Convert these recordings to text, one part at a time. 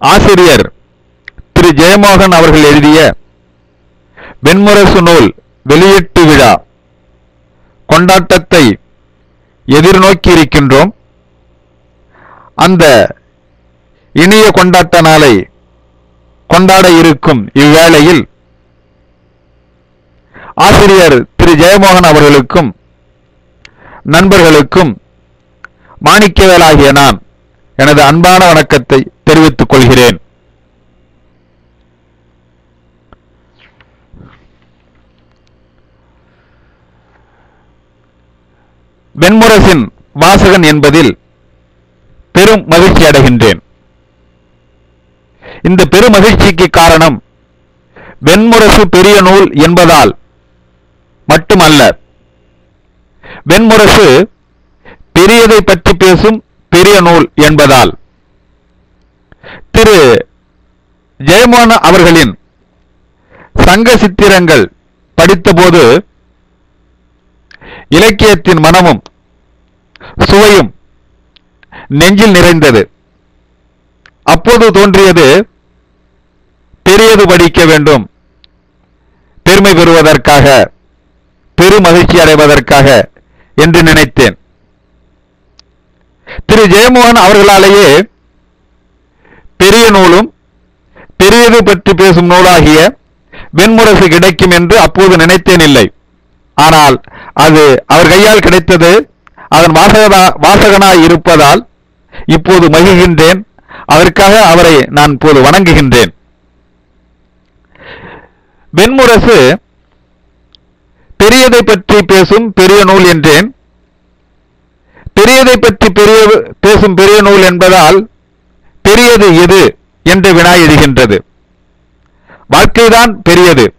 ஆசிரியர் திரு ஜெயமோகன் அவர்கள் எழுதிய வெண்முரசு நூல் வெளியீட்டு விழா கொண்டாட்டத்தை எதிர்நோக்கி இருக்கின்றோம் அந்த இனிய கொண்டாட்ட நாளை கொண்டாட இருக்கும் இவ்வேளையில் ஆசிரியர் திரு ஜெயமோகன் அவர்களுக்கும் நண்பர்களுக்கும் மாணிக்கவேலாகிய நான் எனது அன்பான வணக்கத்தை தெரிவித்துக் கொள்கிறேன். வெண்முரசின் வாசகன் என்பதில் பெரும் மகிழ்ச்சி அடைகின்றேன். இந்த பெரும் மகிழ்ச்சிக்கு காரணம் வெண்முரசு பெரிய நூல் என்பதால் மட்டுமல்ல. வெண்முரசு பெரியதை பற்றி பேசும் பெரிய நூல் என்பதால். திரு. ஜெயமோகன் அவர்களின் சங்க சித்திரங்கள் படித்தபோது இலக்கியத்தின் மனமும் சுவையும் நெஞ்சில் நிறைந்தது. அப்போது தோன்றியது பெரியது படிக்க வேண்டும். பெருமை பெறுவதற்காக பெருமகிழ்ச்சி அடைவதற்காக என்று நினைத்தேன். திரு ஜெயமோகன் அவர்களாலேயே பெரிய நூலும் பெரியது பற்றி பேசும் நூலாகிய வெண்முரசு கிடைக்கும் என்று அப்போது நினைத்தேன் இல்லை. ஆனால் அது அவர் கையால் கிடைத்தது அதன் வாசகனா வாசகனாய் இருப்பதால் இப்போது மகிழ்கின்றேன். அதற்காக அவரை நான் இப்போது வணங்குகின்றேன். வெண்முரசு பெரியதை பற்றி பேசும் பெரிய நூல் என்றேன். பெரியதை பற்றி பெரிய பேசும் பெரிய நூல் என்பதால் பெரியது எது என்று வினா எழுகின்றது. வாழ்க்கைதான் பெரியது.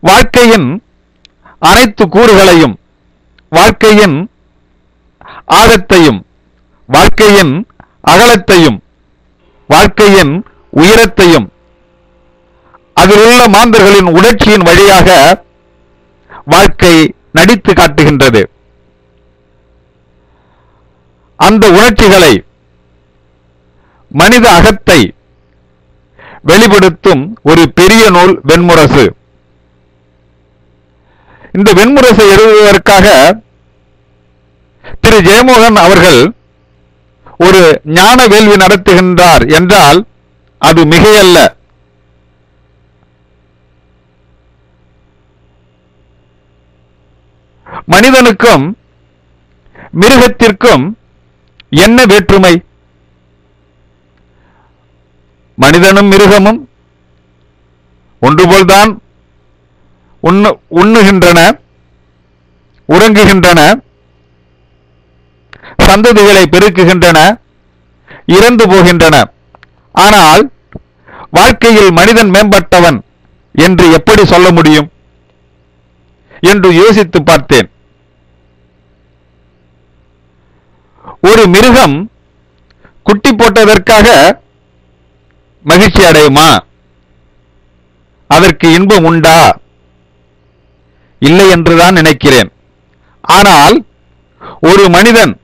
வாழ்க்கையின் அனைத்து கூறுகளையும் வாழ்க்கையின் ஆழத்தையும் வாழ்க்கையின் அகலத்தையும் வாழ்க்கையின் உயரத்தையும் அதிலுள்ள மாந்தர்களின் உணர்ச்சியின் வழியாக வாழ்க்கை நடித்து காட்டுகின்றது. அந்த உணர்ச்சிகளை மனித அகத்தை வெளிப்படுத்தும் ஒரு பெரிய நூல் வெண்முரசு. இந்த வெண்முரசை எழுதுவதற்காக திரு ஜெயமோகன் அவர்கள் ஒரு ஞான வேள்வி நடத்துகின்றார் என்றால் அது மிகையல்ல. மனிதனுக்கும் மிருகத்திற்கும் என்ன வேற்றுமை? மனிதனும் மிருகமும் ஒன்றுபோல்தான் உண்ணு உண்ணுகின்றன உறங்குகின்றன சந்ததிகளை பெருக்குகின்றன இறந்து போகின்றன. ஆனால் வாழ்க்கையில் மனிதன் மேம்பட்டவன் என்று எப்படி சொல்ல முடியும்? என்று யோசித்து பார்த்தேன். ஒரு மிருகம் குட்டி போட்டதற்காக மகிழ்ச்சி அடையுமா? அதற்கு இன்பம் உண்டா? இல்லை என்றுதான் நினைக்கிறேன். ஆனால் ஒரு மனிதன்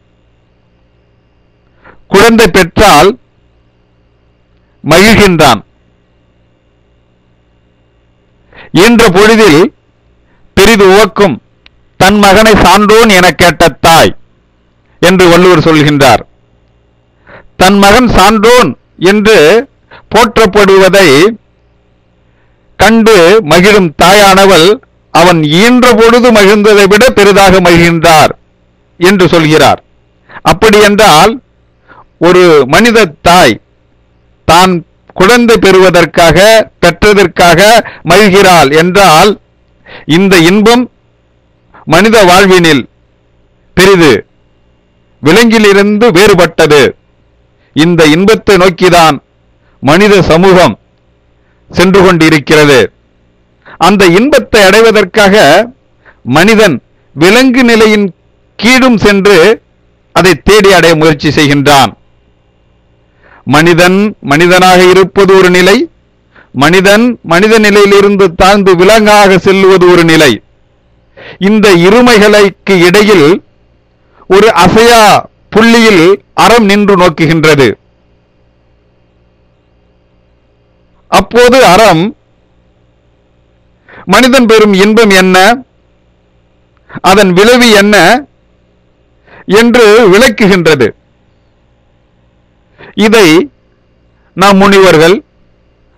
குழந்தை பெற்றால் மகிழ்கின்றான். என்ற பொழுதில் பெரிது உவக்கும் தன் மகனை சான்றோன் என கேட்ட தாய். என்று வள்ளுவர் சொல்கின்றார். தன் மகன் சான்றோன் என்று போற்றப்படுவதை கண்டு மகிழும் தாயானவள் அவன் ஈன்ற பொழுது மகிழ்ந்ததை விட பெரிதாக மகிழ்கின்றார் என்று சொல்கிறார். அப்படி என்றால் ஒரு மனித தாய் தான் குழந்தை பெறுவதற்காக பெற்றதற்காக மகிழ்கிறாள் என்றால் இந்த இன்பம் மனித வாழ்வினில் பெரிது. விலங்கிலிருந்து வேறுபட்டது. இந்த இன்பத்தை நோக்கிதான் மனித சமூகம் சென்று கொண்டிருக்கிறது. அந்த இன்பத்தை அடைவதற்காக மனிதன் விலங்கு நிலையின் கீழும் சென்று அதை தேடி அடைய முயற்சி செய்கின்றான். மனிதன் மனிதனாக இருப்பது ஒரு நிலை மனிதன் மனித நிலையிலிருந்து தாழ்ந்து விலங்காக செல்லுவது ஒரு நிலை. இந்த இருமைகளுக்கு இடையில் ஒரு அசையா புள்ளியில் அறம் நின்று நோக்குகின்றது. அப்போது அறம் மனிதன் பெறும் இன்பம் என்ன? அதன் விளைவு என்ன? என்று விளக்குகின்றது. இதை நாம் முனிவர்கள்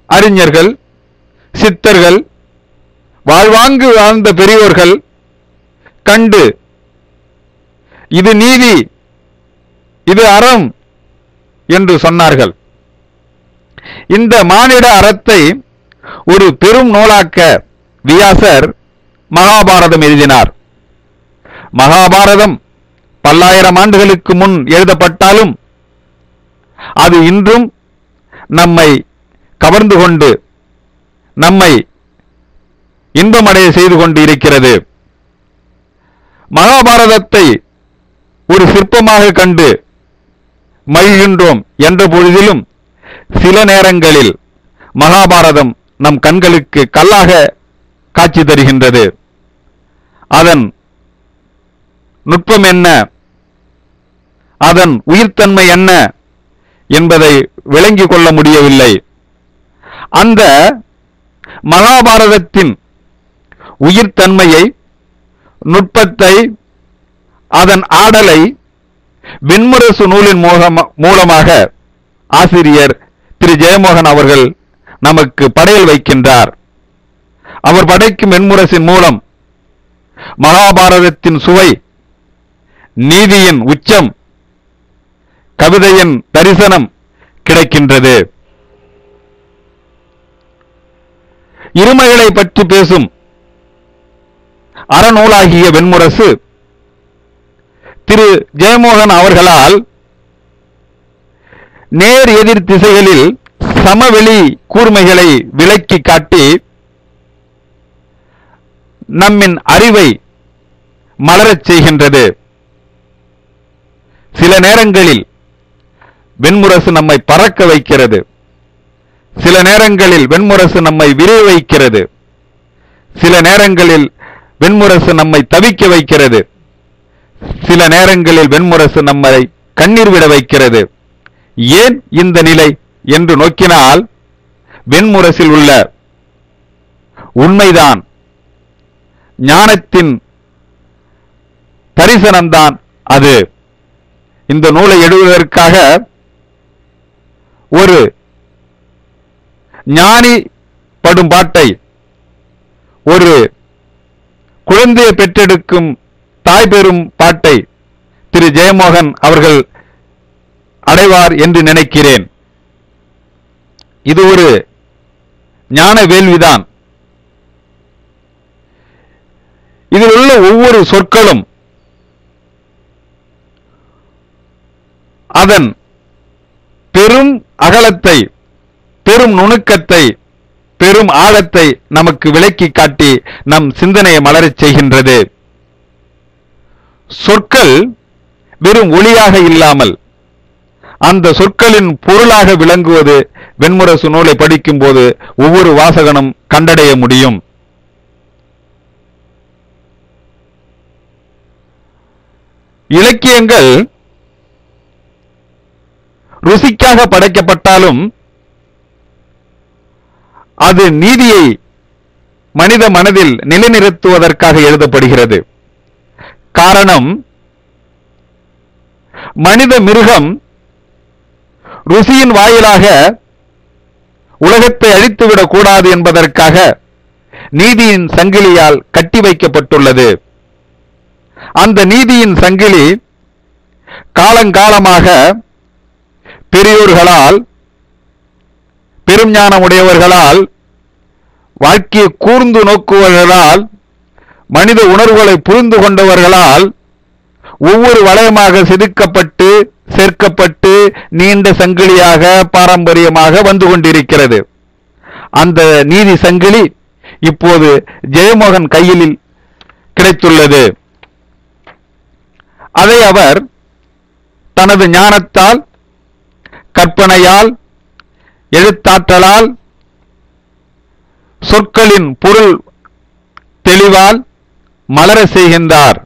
அறிஞர்கள் சித்தர்கள் வாழ்வாங்கு வாழ்ந்த பெரியோர்கள் கண்டு இது நீதி இது அறம் என்று சொன்னார்கள். இந்த மானிட அறத்தை ஒரு பெரும் நூலாக்க வியாசர் மகாபாரதம் எழுதினார். மகாபாரதம் பல்லாயிரம் ஆண்டுகளுக்கு முன் எழுதப்பட்டாலும் அது இன்றும் நம்மை கவர்ந்து கொண்டு நம்மை இன்பமடைய செய்து கொண்டு இருக்கிறது. மகாபாரதத்தை ஒரு சிற்பமாக கண்டு மகிழ்கின்றோம் என்ற பொழுதிலும் சில நேரங்களில் மகாபாரதம் நம் கண்களுக்கு கல்லாக காட்சி தருகின்றது. அதன் நுட்பம் என்ன? அதன் உயிர்த்தன்மை என்ன? என்பதை விளங்கிக் கொள்ள முடியவில்லை. அந்த மகாபாரதத்தின் உயிர்த்தன்மையை நுட்பத்தை அதன் ஆடலை வெண்முரசு நூலின் மூலமாக ஆசிரியர் திரு ஜெயமோகன் அவர்கள் நமக்கு படையல் வைக்கின்றார். அவர் படைக்கும் வெண்முரசின் மூலம் மகாபாரதத்தின் சுவை நீதியின் உச்சம் கவிதையின் தரிசனம் கிடைக்கின்றது. இருமைகளை பற்றி பேசும் அறநூலாகிய வெண்முரசு திரு ஜெயமோகன் அவர்களால் நேர் எதிர் திசைகளில் சமவெளி கூர்மைகளை விளக்கி காட்டி நம்மின் அறிவை மலரச் செய்கின்றது. சில நேரங்களில் வெண்முரசு நம்மை பறக்க வைக்கிறது. சில நேரங்களில் வெண்முரசு நம்மை விரை வைக்கிறது. சில நேரங்களில் வெண்முரசு நம்மை தவிக்க வைக்கிறது. சில நேரங்களில் வெண்முரசு நம்மை கண்ணீர் விட வைக்கிறது. ஏன் இந்த நிலை என்று நோக்கினால் வெண்முரசில் உள்ள உண்மைதான். ஞானத்தின் தரிசனம்தான் அது. இந்த நூலை எழுதுவதற்காக ஒரு ஞானி படும் பாட்டை ஒரு குழந்தையை பெற்றெடுக்கும் தாய் பெறும் பாட்டை திரு ஜெயமோகன் அவர்கள் அடைவார் என்று நினைக்கிறேன். இது ஒரு ஞான வேள்விதான். இதில் உள்ள ஒவ்வொரு சொற்களும் அதன் பெரும் அகலத்தை பெரும் நுணுக்கத்தை பெரும் ஆழத்தை நமக்கு விளக்கி காட்டி நம் சிந்தனையை மலரச் செய்கின்றது. சொற்கள் வெறும் ஒளியாக இல்லாமல் அந்த சொற்களின் பொருளாக விளங்குவது வெண்முரசு நூலை படிக்கும் போது ஒவ்வொரு வாசகனும் கண்டடைய முடியும். இலக்கியங்கள் ருசிக்காக படைக்கப்பட்டாலும் அது நீதியை மனித மனதில் நிலைநிறுத்துவதற்காக எழுதப்படுகிறது. காரணம் மனித மிருகம் ருசியின் வாயிலாக உலகத்தை அழித்துவிடக் கூடாது என்பதற்காக நீதியின் சங்கிலியால் கட்டி வைக்கப்பட்டுள்ளது. அந்த நீதியின் சங்கிலி காலங்காலமாக பெரியோர்களால் பெரும் ஞானம் உடையவர்களால் வாழ்க்கையை கூர்ந்து நோக்குவர்களால் மனித உணர்வுகளை புரிந்து கொண்டவர்களால் ஒவ்வொரு வளையமாக செதுக்கப்பட்டு சேர்க்கப்பட்டு நீண்ட சங்கிலியாக பாரம்பரியமாக வந்து கொண்டிருக்கிறது. அந்த நீதி சங்கிலி இப்போது ஜெயமோகன் கையில் கிடைத்துள்ளது. அதை அவர் தனது ஞானத்தால் கற்பனையால் எழுத்தாற்றலால் சொற்களின் பொருள் தெளிவால் மலர செய்கின்றார்.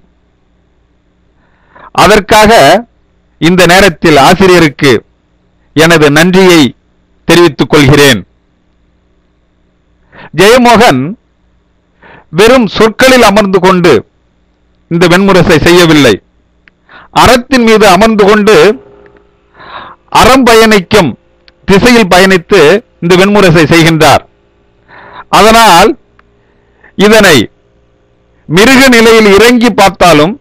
அதற்காக இந்த நேரத்தில் ஆசிரியருக்கு எனது நன்றியை தெரிவித்துக் கொள்கிறேன். ஜெயமோகன் வெறும் சொற்களில் அமர்ந்து கொண்டு இந்த வெண்முரசை செய்யவில்லை. அறத்தின் மீது அமர்ந்து கொண்டு அறம் பயணிக்கும் திசையில் பயணித்து இந்த வெண்முரசை செய்கின்றார். அதனால் இதனை மிருக நிலையில் இறங்கி பார்த்தாலும்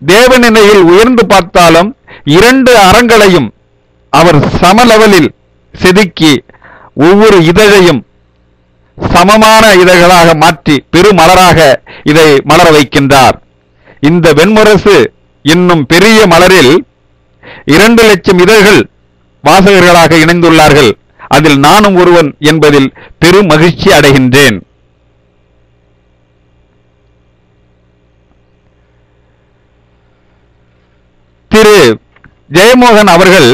தேவ நிலையில் உயர்ந்து பார்த்தாலும் இரண்டு அறங்களையும் அவர் சம லெவலில் செதுக்கி ஒவ்வொரு இதழையும் சமமான இதழ்களாக மாற்றி பெருமலராக இதை மலர வைக்கின்றார். இந்த வெண்முரசு என்னும் பெரிய மலரில் இரண்டு லட்சம் இதழ்கள் வாசகர்களாக இணைந்துள்ளார்கள். அதில் நானும் ஒருவன் என்பதில் பெரும் மகிழ்ச்சி அடைகின்றேன். திரு ஜெயமோகன் அவர்கள்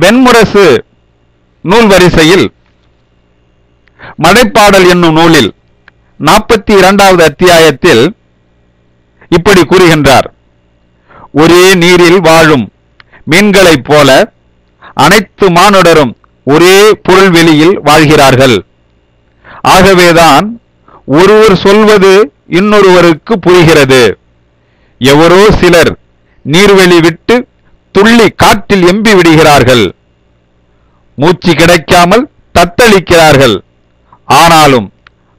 வெண்முரசு நூல் வரிசையில் மடைப்பாடல் என்னும் நூலில் நாற்பத்தி இரண்டாவது அத்தியாயத்தில் இப்படி கூறுகின்றார். ஒரே நீரில் வாழும் மீன்களைப் போல அனைத்து மானுடரும் ஒரே பொருள்வெளியில் வாழ்கிறார்கள். ஆகவேதான் ஒருவர் சொல்வது இன்னொருவருக்கு புரிகிறது. எவரோ சிலர் நீர்வெளி விட்டு துள்ளி காற்றில் எம்பி விடுகிறார்கள். மூச்சு கிடைக்காமல் தத்தளிக்கிறார்கள். ஆனாலும்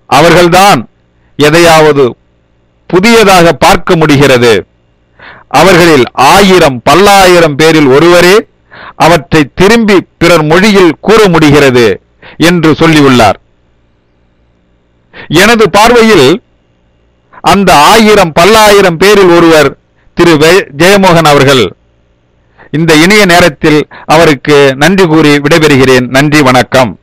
அவர்கள்தான் எதையாவது புதியதாக பார்க்க முடிகிறது. அவர்களில் ஆயிரம் பல்லாயிரம் பேரில் ஒருவரே அவற்றை திரும்பி பிறர் மொழியில் கூற முடிகிறது என்று சொல்லியுள்ளார். எனது பார்வையில் அந்த ஆயிரம் பல்லாயிரம் பேரில் ஒருவர் திரு ஜெயமோகன் அவர்கள். இந்த இனிய நேரத்தில் அவருக்கு நன்றி கூறி விடைபெறுகிறேன். நன்றி வணக்கம்.